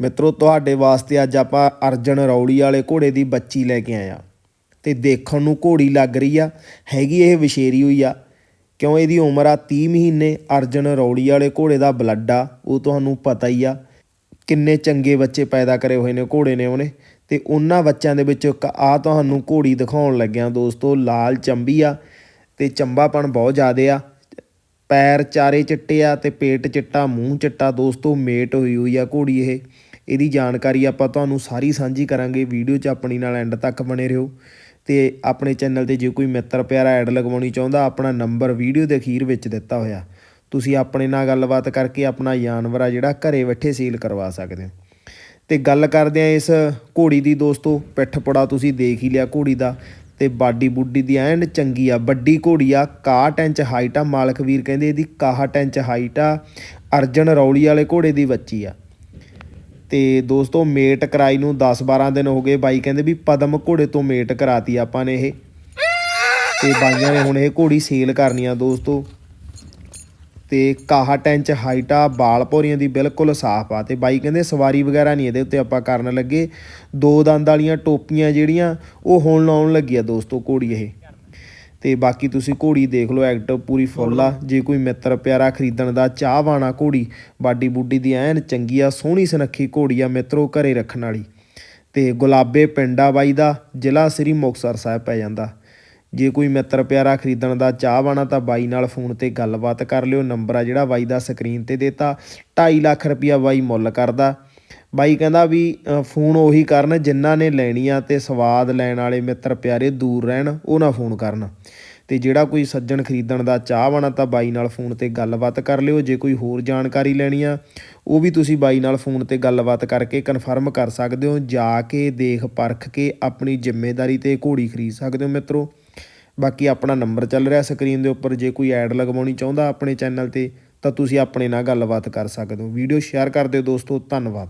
ਮਿੱਤਰੋ, ਤੁਹਾਡੇ ਵਾਸਤੇ ਅੱਜ ਆਪਾਂ ਅਰਜਨ ਰੌੜੀ ਵਾਲੇ ਘੋੜੇ ਦੀ ਬੱਚੀ ਲੈ ਕੇ ਆਇਆ ਤੇ ਦੇਖਣ ਨੂੰ ਘੋੜੀ ਲੱਗ ਰਹੀ ਆ, ਹੈਗੀ ਇਹ ਵਿਸ਼ੇਰੀ ਹੋਈ ਆ। ਕਿਉਂ ਇਹਦੀ ਉਮਰ ਆ 30 ਮਹੀਨੇ, ਅਰਜਨ ਰੌੜੀ ਵਾਲੇ ਘੋੜੇ ਦਾ ਬਲੱਡ ਆ, ਉਹ ਤੁਹਾਨੂੰ ਪਤਾ ਹੀ ਆ। ਕਿੰਨੇ ਚੰਗੇ ਬੱਚੇ ਪੈਦਾ ਕਰੇ ਹੋਏ ਨੇ ਘੋੜੇ ਨੇ ਉਹਨੇ। ਤੇ ਉਹਨਾਂ ਬੱਚਿਆਂ ਦੇ ਵਿੱਚੋਂ ਇੱਕ ਆ ਤੁਹਾਨੂੰ ਘੋੜੀ ਦਿਖਾਉਣ ਲੱਗਿਆ ਦੋਸਤੋ, ਲਾਲ ਚੰਬੀ ਆ ਤੇ ਚੰਬਾਪਣ ਬਹੁਤ ਜ਼ਿਆਦੇ ਆ। ਪੈਰ ਚਾਰੇ ਚਿੱਟੇ ਆ ਤੇ ਪੇਟ ਚਿੱਟਾ, ਮੂੰਹ ਚਿੱਟਾ ਦੋਸਤੋ, ਮੇਟ ਹੋਈ ਹੋਈ ਆ ਘੋੜੀ ਇਹ। ਇਹਦੀ ਜਾਣਕਾਰੀ ਆਪਾਂ ਤੁਹਾਨੂੰ ਸਾਰੀ ਸਾਂਝੀ ਕਰਾਂਗੇ, ਵੀਡੀਓ 'ਚ ਆਪਣੀ ਨਾਲ ਐਂਡ ਤੱਕ ਬਣੇ ਰਹੋ। ਤੇ ਆਪਣੇ ਚੈਨਲ ਤੇ ਜੇ ਕੋਈ ਮਿੱਤਰ ਪਿਆਰਾ ਐਡ ਲਗਵਾਉਣੀ ਚਾਹੁੰਦਾ, ਆਪਣਾ ਨੰਬਰ ਵੀਡੀਓ ਦੇ ਅਖੀਰ ਵਿੱਚ ਦਿੱਤਾ ਹੋਇਆ। ਤੁਸੀਂ ਆਪਣੇ ਨਾਲ ਗੱਲਬਾਤ ਕਰਕੇ ਆਪਣਾ ਜਾਨਵਰ ਆ ਜਿਹੜਾ ਘਰੇ ਬੈਠੇ ਸੀਲ ਕਰਵਾ ਸਕਦੇ ਹੋ। ਤੇ ਗੱਲ ਕਰਦੇ ਆ ਇਸ ਘੋੜੀ ਦੀ ਦੋਸਤੋ ਪਿੱਠ ਪੜਾ ਤੁਸੀਂ ਦੇਖ ਹੀ ਲਿਆ ਘੋੜੀ ਦਾ। ਤੇ ਬਾਡੀ ਬੁੱਡੀ ਦੀ ਐਂਡ ਚੰਗੀ ਆ, ਵੱਡੀ ਘੋੜੀ ਆ 61 ਇੰਚ ਹਾਈਟ ਆ, ਮਾਲਕ ਵੀਰ ਕਹਿੰਦੇ ਇਹਦੀ 61 ਇੰਚ ਹਾਈਟ ਆ। ਅਰਜਨ ਰੌਲੀ ਵਾਲੇ ਘੋੜੇ ਦੀ ਬੱਚੀ ਆ। ਤੇ ਦੋਸਤੋ ਮੇਟ ਕਰਾਈ ਨੂੰ 10-12 ਦਿਨ ਹੋ ਗਏ, ਬਾਈ ਕਹਿੰਦੇ ਵੀ ਪਦਮ ਘੋੜੇ ਤੋਂ ਮੇਟ ਕਰਾਤੀ ਆਪਾਂ ਨੇ ਇਹ। ਤੇ ਬਾਈਆਂ ਨੇ ਹੁਣ ਇਹ ਘੋੜੀ ਸੇਲ ਕਰਨੀ ਆ ਦੋਸਤੋ। ਤੇ 61 ਇੰਚ ਹਾਈਟ ਆ, ਬਾਲ ਭੋਰੀਆਂ ਦੀ ਬਿਲਕੁਲ ਸਾਫ਼ ਆ। ਤੇ ਬਾਈ ਕਹਿੰਦੇ ਸਵਾਰੀ ਵਗੈਰਾ ਨਹੀਂ ਇਹਦੇ ਉੱਤੇ ਆਪਾਂ ਕਰਨ ਲੱਗੇ। ਦੋ ਦੰਦ ਵਾਲੀਆਂ ਟੋਪੀਆਂ ਜਿਹੜੀਆਂ, ਉਹ ਹੁਣ ਲਾਉਣ ਲੱਗੀ ਆ ਦੋਸਤੋ ਘੋੜੀ ਇਹ। ਤੇ ਬਾਕੀ ਤੁਸੀਂ ਘੋੜੀ ਦੇਖ ਲਓ ਐਕਟਿਵ ਪੂਰੀ ਫੁੱਲ ਆ। ਜੇ ਕੋਈ ਮਿੱਤਰ ਪਿਆਰਾ ਖਰੀਦਣ ਦਾ ਚਾਹਵਾਨਾ ਘੋੜੀ, ਬਾਡੀ ਬੁੱਡੀ ਦੀ ਐਨ ਚੰਗੀ ਆ, ਸੋਹਣੀ ਸੁਨੱਖੀ ਘੋੜੀ ਆ ਮਿੱਤਰੋ ਘਰੇ ਰੱਖਣ ਵਾਲੀ। ਤੇ ਗੁਲਾਬੇ ਪਿੰਡਾ ਬਾਈ ਦਾ, ਜ਼ਿਲ੍ਹਾ ਸ੍ਰੀ ਮੁਕਤਸਰ ਸਾਹਿਬ ਪੈ ਜਾਂਦਾ। ਜੇ ਕੋਈ ਮਿੱਤਰ ਪਿਆਰਾ ਖਰੀਦਣ ਦਾ ਚਾਹਵਾਨਾ ਤਾਂ ਬਾਈ ਨਾਲ ਫੋਨ ਤੇ ਗੱਲਬਾਤ ਕਰ ਲਿਓ, ਨੰਬਰ ਆ ਜਿਹੜਾ ਬਾਈ ਦਾ ਸਕਰੀਨ ਤੇ ਦਿੱਤਾ 2.5 ਲੱਖ ਰੁਪਿਆ ਬਾਈ ਮੁੱਲ ਕਰਦਾ। ਬਾਈ ਕਹਿੰਦਾ ਵੀ ਫੋਨ ਉਹੀ ਕਰਨ ਜਿਨ੍ਹਾਂ ਨੇ ਲੈਣੀ ਆ ਤੇ ਸਵਾਦ ਲੈਣ ਵਾਲੇ ਮਿੱਤਰ ਪਿਆਰੇ ਦੂਰ ਰਹਿਣ, ਉਹ ਨਾ ਫੋਨ ਕਰਨ। ਤੇ ਜਿਹੜਾ ਕੋਈ ਸੱਜਣ ਖਰੀਦਣ ਦਾ ਚਾਹਵਾਨਾ ਤਾਂ ਬਾਈ ਨਾਲ ਫੋਨ ਤੇ ਗੱਲਬਾਤ ਕਰ ਲਿਓ। ਜੇ ਕੋਈ ਹੋਰ ਜਾਣਕਾਰੀ ਲੈਣੀ ਆ, ਉਹ ਵੀ ਤੁਸੀਂ ਬਾਈ ਨਾਲ ਫੋਨ ਤੇ ਗੱਲਬਾਤ ਕਰਕੇ ਕਨਫਰਮ ਕਰ ਸਕਦੇ ਹੋ। ਜਾ ਕੇ ਦੇਖ ਪਰਖ ਕੇ ਆਪਣੀ ਜ਼ਿੰਮੇਵਾਰੀ ਤੇ ਘੋੜੀ ਖਰੀਦ ਸਕਦੇ ਹੋ ਮਿੱਤਰੋ। ਬਾਕੀ ਆਪਣਾ ਨੰਬਰ ਚੱਲ ਰਿਹਾ ਸਕਰੀਨ ਦੇ ਉੱਪਰ। ਜੇ ਕੋਈ ਐਡ ਲਗਵਾਉਣੀ ਚਾਹੁੰਦਾ ਆਪਣੇ ਚੈਨਲ ਤੇ, ਤਾਂ ਤੁਸੀਂ ਆਪਣੇ ਨਾਲ ਗੱਲਬਾਤ ਕਰ ਸਕਦੇ ਹੋ। ਵੀਡੀਓ ਸ਼ੇਅਰ ਕਰ ਦਿਓ ਦੋਸਤੋ। ਧੰਨਵਾਦ।